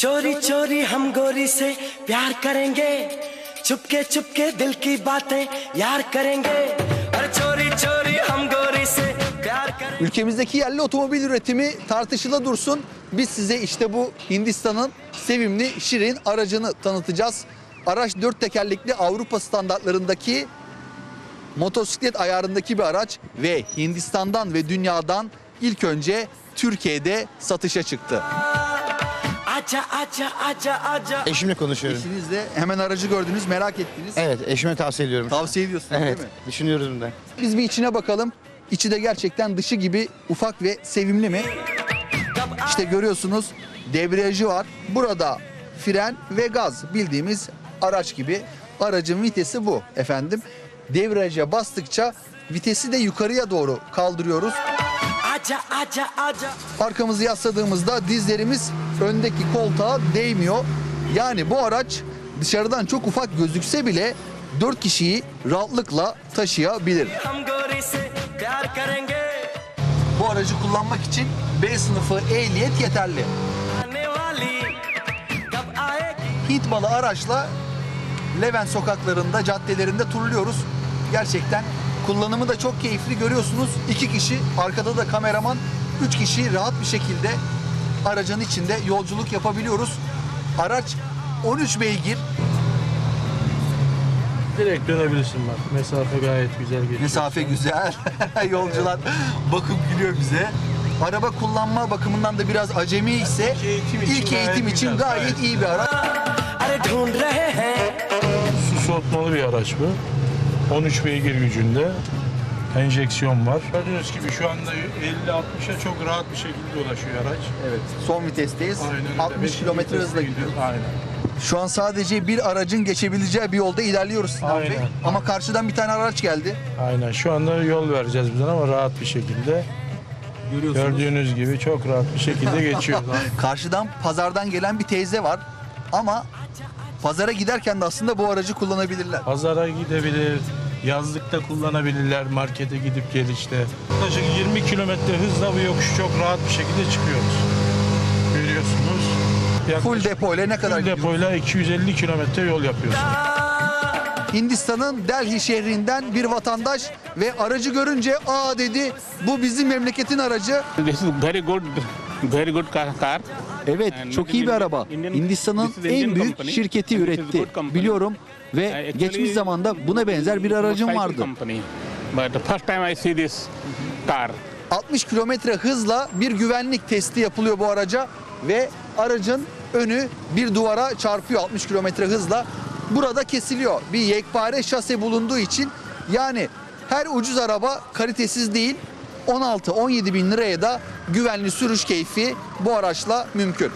चोरी चोरी हम गोरी से प्यार करेंगे चुपके चुपके दिल की बातें यार करेंगे और चोरी चोरी हम गोरी से प्यार करेंगे Ülkemizdeki yerli otomobil üretimi tartışıla dursun. Biz size işte bu Hindistan'ın sevimli Şirin aracını tanıtacağız. Araç dört tekerlekli Avrupa standartlarındaki motosiklet ayarındaki bir araç ve Hindistan'dan ve dünyadan ilk önce Türkiye'de satışa çıktı. aca aca aca aca. Eşimle konuşuyorum. Eşinizle hemen aracı gördünüz, merak ettiniz. Evet, eşime tavsiye ediyorum. Tavsiye ediyorsunuz evet, değil mi? Düşünüyoruz bundan. Biz bir içine bakalım. İçi de gerçekten dışı gibi ufak ve sevimli mi? İşte görüyorsunuz debriyajı var. Burada fren ve gaz bildiğimiz araç gibi. Aracın vitesi bu efendim. Debriyaja bastıkça vitesi de yukarıya doğru kaldırıyoruz. Arkamızı yasladığımızda dizlerimiz öndeki koltuğa değmiyor. Yani bu araç dışarıdan çok ufak gözükse bile 4 kişiyi rahatlıkla taşıyabilir. Bu aracı kullanmak için B sınıfı ehliyet yeterli. Hint malı araçla Levent sokaklarında, caddelerinde turluyoruz. Gerçekten kullanımı da çok keyifli görüyorsunuz. İki kişi, arkada da kameraman, üç kişi rahat bir şekilde aracın içinde yolculuk yapabiliyoruz. Araç 13 beygir. Direkt dönebilirsin bak. Mesafe gayet güzel geçiyor. Mesafe güzel. Yolcular bakıp gülüyor bize. Araba kullanma bakımından da biraz acemi ise ilk eğitim için, ilk eğitim için gayet, gayet iyi bir araç. Su soğutmalı bir araç bu. 13 beygir gücünde Enjeksiyon var. Gördüğünüz gibi şu anda 50-60'a çok rahat bir şekilde ulaşıyor araç. Evet, son vitesteyiz. Aynen öyle. 60 Beşinci kilometre hızla gidiyor. Aynen. Şu an sadece bir aracın geçebileceği bir yolda ilerliyoruz Sinan Bey. Aynen. Ama karşıdan bir tane araç geldi. Aynen. Şu anda yol vereceğiz bizden ama rahat bir şekilde. Gördüğünüz gibi çok rahat bir şekilde geçiyor. Karşıdan pazardan gelen bir teyze var. Ama pazara giderken de aslında bu aracı kullanabilirler. Pazara gidebilir, yazlıkta kullanabilirler, markete gidip gelişte. Yaklaşık 20 kilometre hızla bu yokuşu çok rahat bir şekilde çıkıyoruz. Görüyorsunuz. Yaklaşık Full depo ile ne kadar full gidiyor? depoyla 250 kilometre yol yapıyoruz. Hindistan'ın Delhi şehrinden bir vatandaş ve aracı görünce aa dedi bu bizim memleketin aracı. This is very good, very good car. Evet çok iyi bir araba. Hindistan'ın en büyük şirketi üretti. Biliyorum ve geçmiş zamanda buna benzer bir aracım vardı. But the first time I see this car. 60 kilometre hızla bir güvenlik testi yapılıyor bu araca ve aracın önü bir duvara çarpıyor 60 kilometre hızla. Burada kesiliyor. Bir yekpare şase bulunduğu için yani her ucuz araba kalitesiz değil. 16-17 bin liraya da güvenli sürüş keyfi bu araçla mümkün.